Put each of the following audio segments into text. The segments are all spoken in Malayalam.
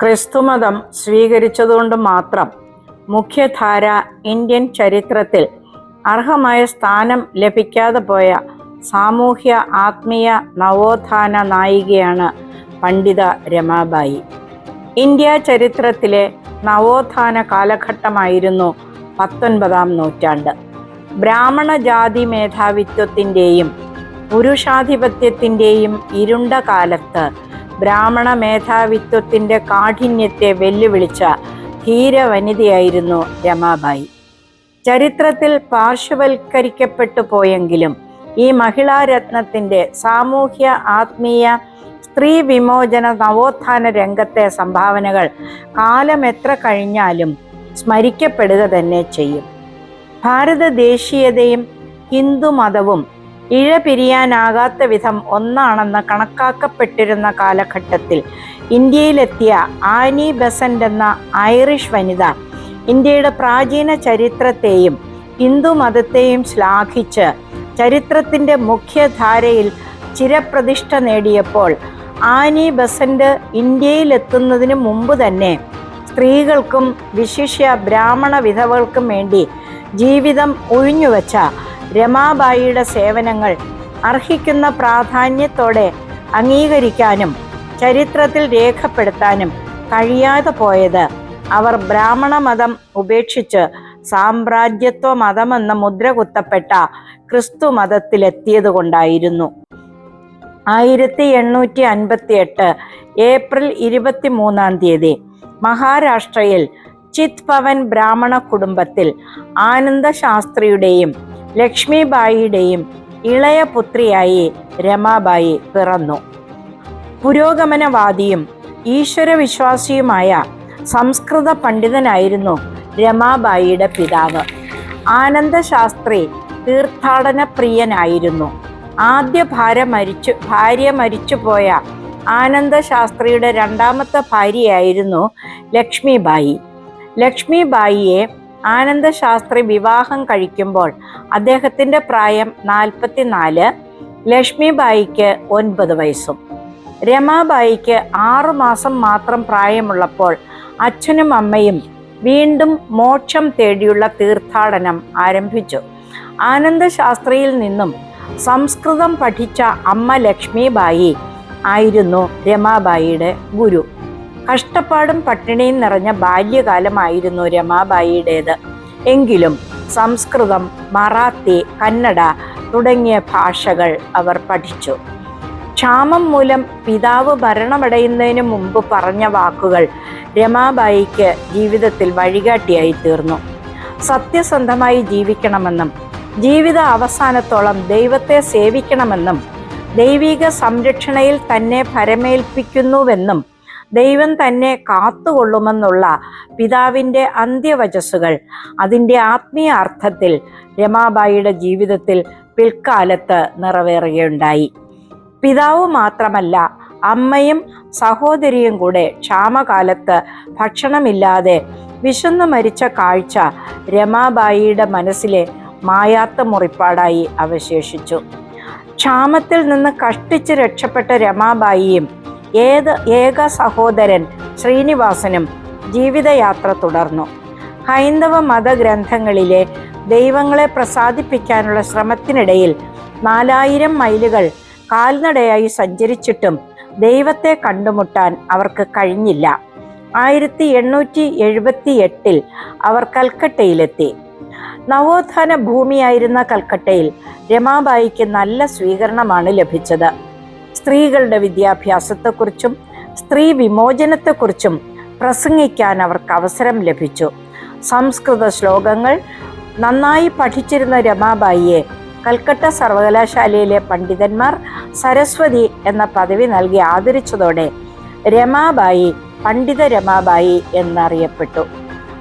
ക്രിസ്തുമതം സ്വീകരിച്ചതുകൊണ്ട് മാത്രം മുഖ്യധാര ഇന്ത്യൻ ചരിത്രത്തിൽ അർഹമായ സ്ഥാനം ലഭിക്കാതെ പോയ സാമൂഹ്യ ആത്മീയ നവോത്ഥാന നായികയാണ് പണ്ഡിത രമാബായി. ഇന്ത്യ ചരിത്രത്തിലെ നവോത്ഥാന കാലഘട്ടമായിരുന്നു പത്തൊൻപതാം നൂറ്റാണ്ട്. ബ്രാഹ്മണ ജാതി മേധാവിത്വത്തിന്റെയും പുരുഷാധിപത്യത്തിന്റെയും ഇരുണ്ട കാലത്ത് ബ്രാഹ്മണ മേധാവിത്വത്തിന്റെ കാഠിന്യത്തെ വെല്ലുവിളിച്ച ധീരവനിതയായിരുന്നു രമാബായി. ചരിത്രത്തിൽ പാർശ്വവൽക്കരിക്കപ്പെട്ടു പോയെങ്കിലും ഈ മഹിളാരത്നത്തിന്റെ സാമൂഹ്യ ആത്മീയ സ്ത്രീ വിമോചന നവോത്ഥാന രംഗത്തെ സംഭാവനകൾ കാലം എത്ര കഴിഞ്ഞാലും സ്മരിക്കപ്പെടുക തന്നെ ചെയ്യും. ഭാരത ദേശീയതയും ഹിന്ദു മതവും ഇഴപിരിയാനാകാത്ത വിധം ഒന്നാണെന്ന് കണക്കാക്കപ്പെട്ടിരുന്ന കാലഘട്ടത്തിൽ ഇന്ത്യയിലെത്തിയ ആനി ബസന്റ് എന്ന ഐറിഷ് വനിത ഇന്ത്യയുടെ പ്രാചീന ചരിത്രത്തെയും ഹിന്ദു മതത്തെയും ശ്ലാഘിച്ച് ചരിത്രത്തിന്റെ മുഖ്യധാരയിൽ ചിരപ്രതിഷ്ഠ നേടിയപ്പോൾ ആനി ബസന്റ് ഇന്ത്യയിലെത്തുന്നതിന് മുമ്പ് തന്നെ സ്ത്രീകൾക്കും വിശിഷ്യ ബ്രാഹ്മണ വിധവകൾക്കും വേണ്ടി ജീവിതം ഒഴിഞ്ഞുവച്ച രമാബായിയുടെ സേവനങ്ങൾ അർഹിക്കുന്ന പ്രാധാന്യത്തോടെ അംഗീകരിക്കാനും ചരിത്രത്തിൽ രേഖപ്പെടുത്താനും കഴിയാതെ പോയത് അവർ ബ്രാഹ്മണ മതം ഉപേക്ഷിച്ച് സാമ്രാജ്യത്വ മതമെന്ന മുദ്ര കുത്തപ്പെട്ട ക്രിസ്തു മതത്തിലെത്തിയത് കൊണ്ടായിരുന്നു ആയിരത്തി എണ്ണൂറ്റി അൻപത്തി എട്ട് ഏപ്രിൽ ഇരുപത്തി മൂന്നാം തീയതി മഹാരാഷ്ട്രയിൽ ചിത് ഭവൻ ബ്രാഹ്മണ കുടുംബത്തിൽ ആനന്ദ ശാസ്ത്രിയുടെയും ലക്ഷ്മിബായിയുടെയും ഇളയ പുത്രിയായി രമാബായി പിറന്നു. പുരോഗമനവാദിയും ഈശ്വരവിശ്വാസിയുമായ സംസ്കൃത പണ്ഡിതനായിരുന്നു രമാബായിയുടെ പിതാവ്. ആനന്ദശാസ്ത്രി തീർത്ഥാടന പ്രിയനായിരുന്നു ആദ്യ ഭാര്യ മരിച്ചു ഭാര്യ മരിച്ചുപോയ ആനന്ദശാസ്ത്രിയുടെ രണ്ടാമത്തെ ഭാര്യയായിരുന്നു ലക്ഷ്മിബായി. ലക്ഷ്മിബായിയെ ആനന്ദശാസ്ത്രി വിവാഹം കഴിക്കുമ്പോൾ അദ്ദേഹത്തിന്റെ പ്രായം നാൽപ്പത്തിനാല് ലക്ഷ്മിബായിക്ക് ഒൻപത് വയസ്സും. രമാബായിക്ക് ആറു മാസം മാത്രം പ്രായമുള്ളപ്പോൾ അച്ഛനും അമ്മയും വീണ്ടും മോക്ഷം തേടിയുള്ള തീർത്ഥാടനം ആരംഭിച്ചു. ആനന്ദശാസ്ത്രിയിൽ നിന്നും സംസ്കൃതം പഠിച്ച അമ്മ ലക്ഷ്മിബായി ആയിരുന്നു രമാബായിയുടെ ഗുരു. കഷ്ടപ്പാടും പട്ടിണിയും നിറഞ്ഞ ബാല്യകാലമായിരുന്നു രമാബായിയുടേത്. എങ്കിലും സംസ്കൃതം മറാത്തി കന്നഡ തുടങ്ങിയ ഭാഷകൾ അവർ പഠിച്ചു. ക്ഷാമം മൂലം പിതാവ് മരണമടയുന്നതിന് മുമ്പ് പറഞ്ഞ വാക്കുകൾ രമാബായിക്ക് ജീവിതത്തിൽ വഴികാട്ടിയായി തീർന്നു. സത്യസന്ധമായി ജീവിക്കണമെന്നും ജീവിത അവസാനത്തോളം ദൈവത്തെ സേവിക്കണമെന്നും ദൈവിക സംരക്ഷണയിൽ തന്നെ ഭരമേൽപ്പിക്കുന്നുവെന്നും ദൈവം തന്നെ കാത്തുകൊള്ളുമെന്നുള്ള പിതാവിന്റെ അന്ത്യവചസ്സുകൾ. അതിന്റെ ആത്മീയ അർത്ഥത്തിൽ രമാബായിയുടെ ജീവിതത്തിൽ പിൽക്കാലത്ത് നിറവേറുകയുണ്ടായി. പിതാവ് മാത്രമല്ല അമ്മയും സഹോദരിയും കൂടെ ക്ഷാമകാലത്ത് ഭക്ഷണമില്ലാതെ വിശന്നു മരിച്ച കാഴ്ച രമാബായിയുടെ മനസ്സിലെ മായാത്ത മുറിപ്പാടായി അവശേഷിച്ചു. ക്ഷാമത്തിൽ നിന്ന് കഷ്ടിച്ച് രക്ഷപ്പെട്ട രമാബായിയും ഏത് ഏക സഹോദരൻ ശ്രീനിവാസനും ജീവിതയാത്ര തുടർന്നു. ഹൈന്ദവ മതഗ്രന്ഥങ്ങളിലെ ദൈവങ്ങളെ പ്രസാദിപ്പിക്കാനുള്ള ശ്രമത്തിനിടയിൽ നാലായിരം മൈലുകൾ കാൽനടയായി സഞ്ചരിച്ചിട്ടും ദൈവത്തെ കണ്ടുമുട്ടാൻ അവർക്ക് കഴിഞ്ഞില്ല. ആയിരത്തി എണ്ണൂറ്റി എഴുപത്തി എട്ടിൽ അവർ കൽക്കട്ടയിലെത്തി. നവോത്ഥാന ഭൂമിയായിരുന്ന കൽക്കട്ടയിൽ രമാബായിക്ക് നല്ല സ്വീകരണമാണ് ലഭിച്ചത്. സ്ത്രീകളുടെ വിദ്യാഭ്യാസത്തെക്കുറിച്ചും സ്ത്രീ വിമോചനത്തെക്കുറിച്ചും പ്രസംഗിക്കാൻ അവർക്ക് അവസരം ലഭിച്ചു. സംസ്കൃത ശ്ലോകങ്ങൾ നന്നായി പഠിച്ചിരുന്ന രമാബായിയെ കൽക്കട്ട സർവകലാശാലയിലെ പണ്ഡിതന്മാർ സരസ്വതി എന്ന പദവി നൽകി ആദരിച്ചതോടെ രമാബായി പണ്ഡിത രമാബായി എന്നറിയപ്പെട്ടു.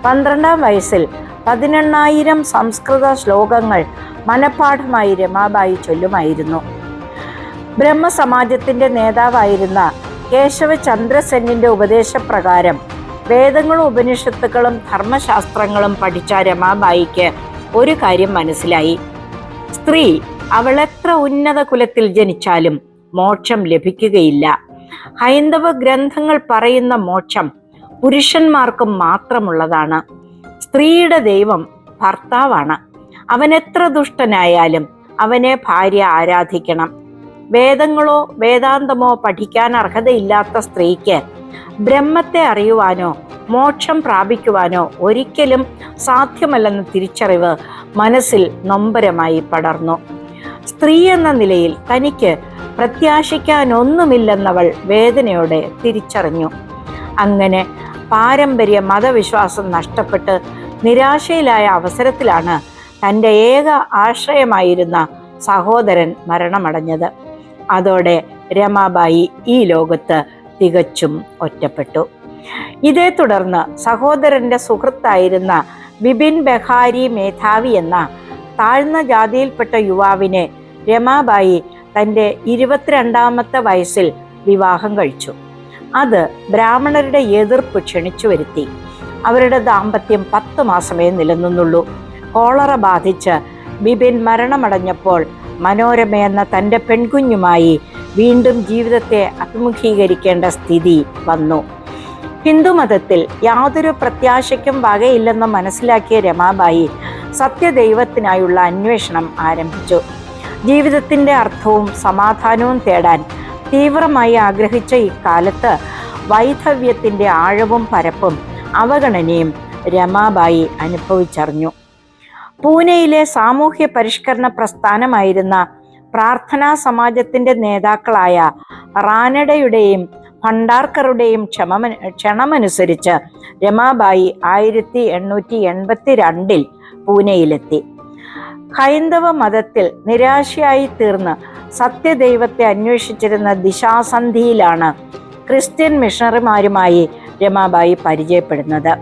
പന്ത്രണ്ടാം വയസ്സിൽ പതിനെണ്ണായിരം സംസ്കൃത ശ്ലോകങ്ങൾ മനഃപ്പാഠമായി രമാബായി ചൊല്ലുമായിരുന്നു. ബ്രഹ്മസമാജത്തിന്റെ നേതാവായിരുന്ന കേശവചന്ദ്രസെന്നിന്റെ ഉപദേശപ്രകാരം വേദങ്ങളും ഉപനിഷത്തുക്കളും ധർമ്മശാസ്ത്രങ്ങളും പഠിച്ച രമാബായിക്ക് ഒരു കാര്യം മനസ്സിലായി. സ്ത്രീ അവൾ എത്ര ഉന്നത കുലത്തിൽ ജനിച്ചാലും മോക്ഷം ലഭിക്കുകയില്ല. ഹൈന്ദവ ഗ്രന്ഥങ്ങൾ പറയുന്ന മോക്ഷം പുരുഷന്മാർക്ക് മാത്രമുള്ളതാണ്. സ്ത്രീയുടെ ദൈവം ഭർത്താവാണ്. അവൻ എത്ര ദുഷ്ടനായാലും അവനെ ഭാര്യ ആരാധിക്കണം. വേദങ്ങളോ വേദാന്തമോ പഠിക്കാൻ അർഹതയില്ലാത്ത സ്ത്രീക്ക് ബ്രഹ്മത്തെ അറിയുവാനോ മോക്ഷം പ്രാപിക്കുവാനോ ഒരിക്കലും സാധ്യമല്ലെന്ന തിരിച്ചറിവ് മനസ്സിൽ നൊമ്പരമായി പടർന്നു. സ്ത്രീ എന്ന നിലയിൽ തനിക്ക് പ്രത്യാശിക്കാനൊന്നുമില്ലെന്നവൾ വേദനയോടെ തിരിച്ചറിഞ്ഞു. അങ്ങനെ പാരമ്പര്യ മതവിശ്വാസം നഷ്ടപ്പെട്ട് നിരാശയിലായ അവസരത്തിലാണ് തന്റെ ഏക ആശ്രയമായിരുന്ന സഹോദരൻ മരണമടഞ്ഞത്. അതോടെ രമാബായി ഈ ലോകത്ത് തികച്ചും ഒറ്റപ്പെട്ടു. ഇതേ തുടർന്ന് സഹോദരന്റെ സുഹൃത്തായിരുന്ന ബിപിൻ ബെഹാരി മേധാവി എന്ന താഴ്ന്ന ജാതിയിൽപ്പെട്ട യുവാവിനെ രമാബായി തന്റെ ഇരുപത്തിരണ്ടാമത്തെ വയസ്സിൽ വിവാഹം കഴിച്ചു. അത് ബ്രാഹ്മണരുടെ എതിർപ്പ് ക്ഷണിച്ചു വരുത്തി. അവരുടെ ദാമ്പത്യം പത്ത് മാസമേ നിലനിന്നുള്ളൂ. കോളറ ബാധിച്ച് ബിപിൻ മരണമടഞ്ഞപ്പോൾ മനോരമ എന്ന തന്റെ പെൺകുഞ്ഞുമായി വീണ്ടും ജീവിതത്തെ അഭിമുഖീകരിക്കേണ്ട സ്ഥിതി വന്നു. ഹിന്ദുമതത്തിൽ യാതൊരു പ്രത്യാശയ്ക്കും വകയില്ലെന്ന് മനസ്സിലാക്കിയ രമാബായി സത്യദൈവത്തിനായുള്ള അന്വേഷണം ആരംഭിച്ചു. ജീവിതത്തിന്റെ അർത്ഥവും സമാധാനവും തേടാൻ തീവ്രമായി ആഗ്രഹിച്ച ഇക്കാലത്ത് വൈധവ്യത്തിന്റെ ആഴവും പരപ്പും അവഗണനയും രമാബായി അനുഭവിച്ചറിഞ്ഞു. പൂനെയിലെ സാമൂഹ്യ പരിഷ്കരണ പ്രസ്ഥാനമായിരുന്ന പ്രാർത്ഥനാ സമാജത്തിന്റെ നേതാക്കളായ റാനഡയുടെയും ഭണ്ഡാർക്കറുടെയും ക്ഷമ ക്ഷണമനുസരിച്ച് രമാബായി ആയിരത്തി എണ്ണൂറ്റി എൺപത്തി രണ്ടിൽ പൂനെയിലെത്തി. ഹൈന്ദവ മതത്തിൽ നിരാശയായി തീർന്ന് സത്യദൈവത്തെ അന്വേഷിച്ചിരുന്ന ദിശാസന്ധിയിലാണ് ക്രിസ്ത്യൻ മിഷണറിമാരുമായി രമാബായി പരിചയപ്പെടുന്നത്.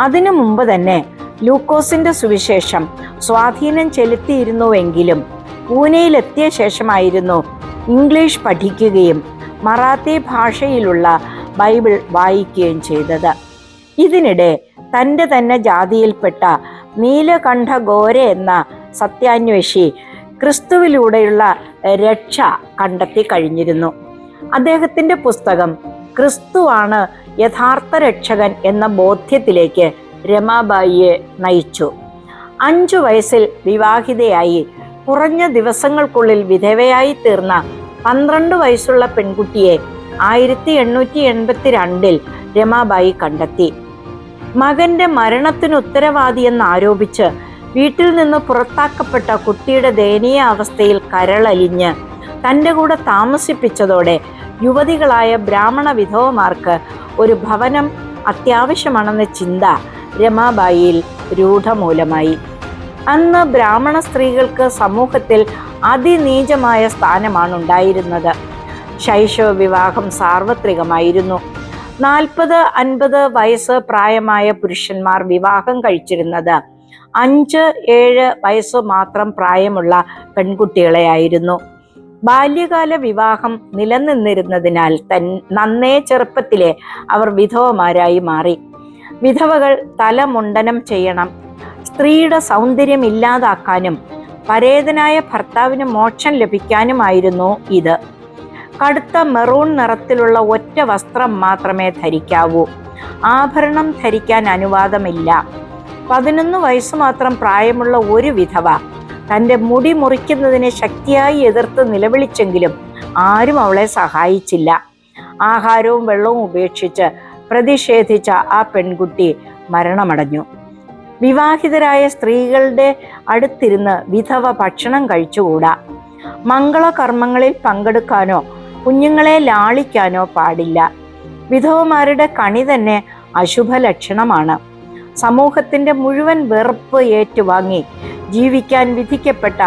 അതിനു മുമ്പ് തന്നെ ലൂക്കോസിന്റെ സുവിശേഷം. സ്വാധീനം ചെലുത്തിയിരുന്നുവെങ്കിലും പൂനെയിലെത്തിയ ശേഷമായിരുന്നു ഇംഗ്ലീഷ് പഠിക്കുകയും മറാത്തി ഭാഷയിലുള്ള ബൈബിൾ വായിക്കുകയും ചെയ്തത്. ഇതിനിടെ തന്റെ തന്നെ ജാതിയിൽപ്പെട്ട നീലകണ്ഠ ഗോര എന്ന സത്യാന്വേഷി ക്രിസ്തുവിലൂടെയുള്ള രക്ഷ കണ്ടെത്തി കഴിഞ്ഞിരുന്നു. അദ്ദേഹത്തിന്റെ പുസ്തകം ക്രിസ്തുവാണ് യഥാർത്ഥ രക്ഷകൻ എന്ന ബോധ്യത്തിലേക്ക് രമാബായിയെ നയിച്ചു. അഞ്ചു വയസ്സിൽ വിവാഹിതയായി കുറഞ്ഞ ദിവസങ്ങൾക്കുള്ളിൽ വിധവയായി തീർന്ന പന്ത്രണ്ട് വയസ്സുള്ള പെൺകുട്ടിയെ ആയിരത്തി എണ്ണൂറ്റി എൺപത്തി രണ്ടിൽ രമാബായി കണ്ടെത്തി. മകന്റെ മരണത്തിന് ഉത്തരവാദിയെന്ന് ആരോപിച്ച് വീട്ടിൽ നിന്ന് പുറത്താക്കപ്പെട്ട കുട്ടിയുടെ ദയനീയ അവസ്ഥയിൽ കരളലിഞ്ഞ് തന്റെ കൂടെ താമസിപ്പിച്ചതോടെ യുവതികളായ ബ്രാഹ്മണ വിധവമാർക്ക് ഒരു ഭവനം അത്യാവശ്യമാണെന്ന ചിന്ത രമാബായിയിൽ രൂഢമൂലമായി. അന്ന് ബ്രാഹ്മണ സ്ത്രീകൾക്ക് സമൂഹത്തിൽ അതിനീചമായ സ്ഥാനമാണ് ഉണ്ടായിരുന്നത് ശൈശവ വിവാഹം സാർവത്രികമായിരുന്നു. നാൽപ്പത് അൻപത് വയസ്സ് പ്രായമായ പുരുഷന്മാർ വിവാഹം കഴിച്ചിരുന്നത്. അഞ്ച് ഏഴ് വയസ്സ് മാത്രം പ്രായമുള്ള പെൺകുട്ടികളെ ആയിരുന്നു ബാല്യകാല വിവാഹം നിലനിന്നിരുന്നതിനാൽ തൻ നന്നേ ചെറുപ്പത്തിലെ അവർ വിധവമാരായി മാറി. വിധവകൾ തലമുണ്ടനം ചെയ്യണം. സ്ത്രീയുടെ സൗന്ദര്യം ഇല്ലാതാക്കാനും പരേതനായ ഭർത്താവിന് മോക്ഷം ലഭിക്കാനുമായിരുന്നു ഇത്. കടുത്ത മെറൂൺ നിറത്തിലുള്ള ഒറ്റ വസ്ത്രം മാത്രമേ ധരിക്കാവൂ. ആഭരണം ധരിക്കാൻ അനുവാദമില്ല. പതിനൊന്ന് വയസ്സ് മാത്രം പ്രായമുള്ള ഒരു വിധവ തന്റെ മുടി മുറിക്കുന്നതിനെ ശക്തിയായി എതിർത്ത് നിലവിളിച്ചെങ്കിലും ആരും അവളെ സഹായിച്ചില്ല. ആഹാരവും വെള്ളവും ഉപേക്ഷിച്ച് പ്രതിഷേധിച്ച ആ പെൺകുട്ടി മരണമടഞ്ഞു. വിവാഹിതരായ സ്ത്രീകളുടെ അടുത്തിരുന്ന് വിധവ ഭക്ഷണം കഴിച്ചുകൂടാ. മംഗളകർമ്മങ്ങളിൽ പങ്കെടുക്കാനോ കുഞ്ഞുങ്ങളെ ലാളിക്കാനോ പാടില്ല. വിധവമാരുടെ കണി തന്നെ അശുഭ ലക്ഷണമാണ് സമൂഹത്തിന്റെ മുഴുവൻ വെറുപ്പ് ഏറ്റുവാങ്ങി ജീവിക്കാൻ വിധിക്കപ്പെട്ട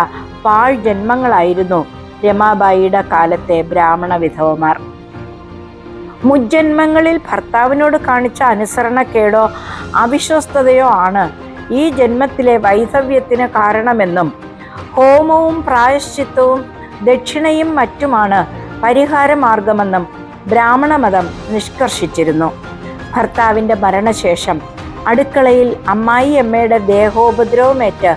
പാഴ് ജന്മങ്ങളായിരുന്നു രമാബായിയുടെ കാലത്തെ ബ്രാഹ്മണ വിധവമാർ. മുജ്ജന്മങ്ങളിൽ ഭർത്താവിനോട് കാണിച്ച അനുസരണക്കേടോ അവിശ്വസ്തതയോ ആണ്. ഈ ജന്മത്തിലെ വൈധവ്യത്തിന് കാരണമെന്നും ഹോമവും പ്രായശ്ചിത്തവും ദക്ഷിണയും മറ്റുമാണ് പരിഹാരമാർഗമെന്നും ബ്രാഹ്മണമതം നിഷ്കർഷിച്ചിരുന്നു. ഭർത്താവിന്റെ മരണശേഷം അടുക്കളയിൽ അമ്മായിയമ്മയുടെ ദേഹോപദ്രവമേറ്റ്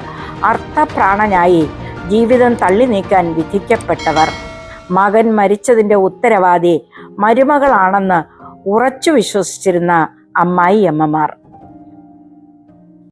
അർത്ഥപ്രാണനായി ജീവിതം തള്ളി നീക്കാൻ വിധിക്കപ്പെട്ടവർ. മകൻ മരിച്ചതിന്റെ ഉത്തരവാദി മരുമകളാണെന്ന് ഉറച്ചു വിശ്വസിച്ചിരുന്ന അമ്മായി അമ്മമാർ.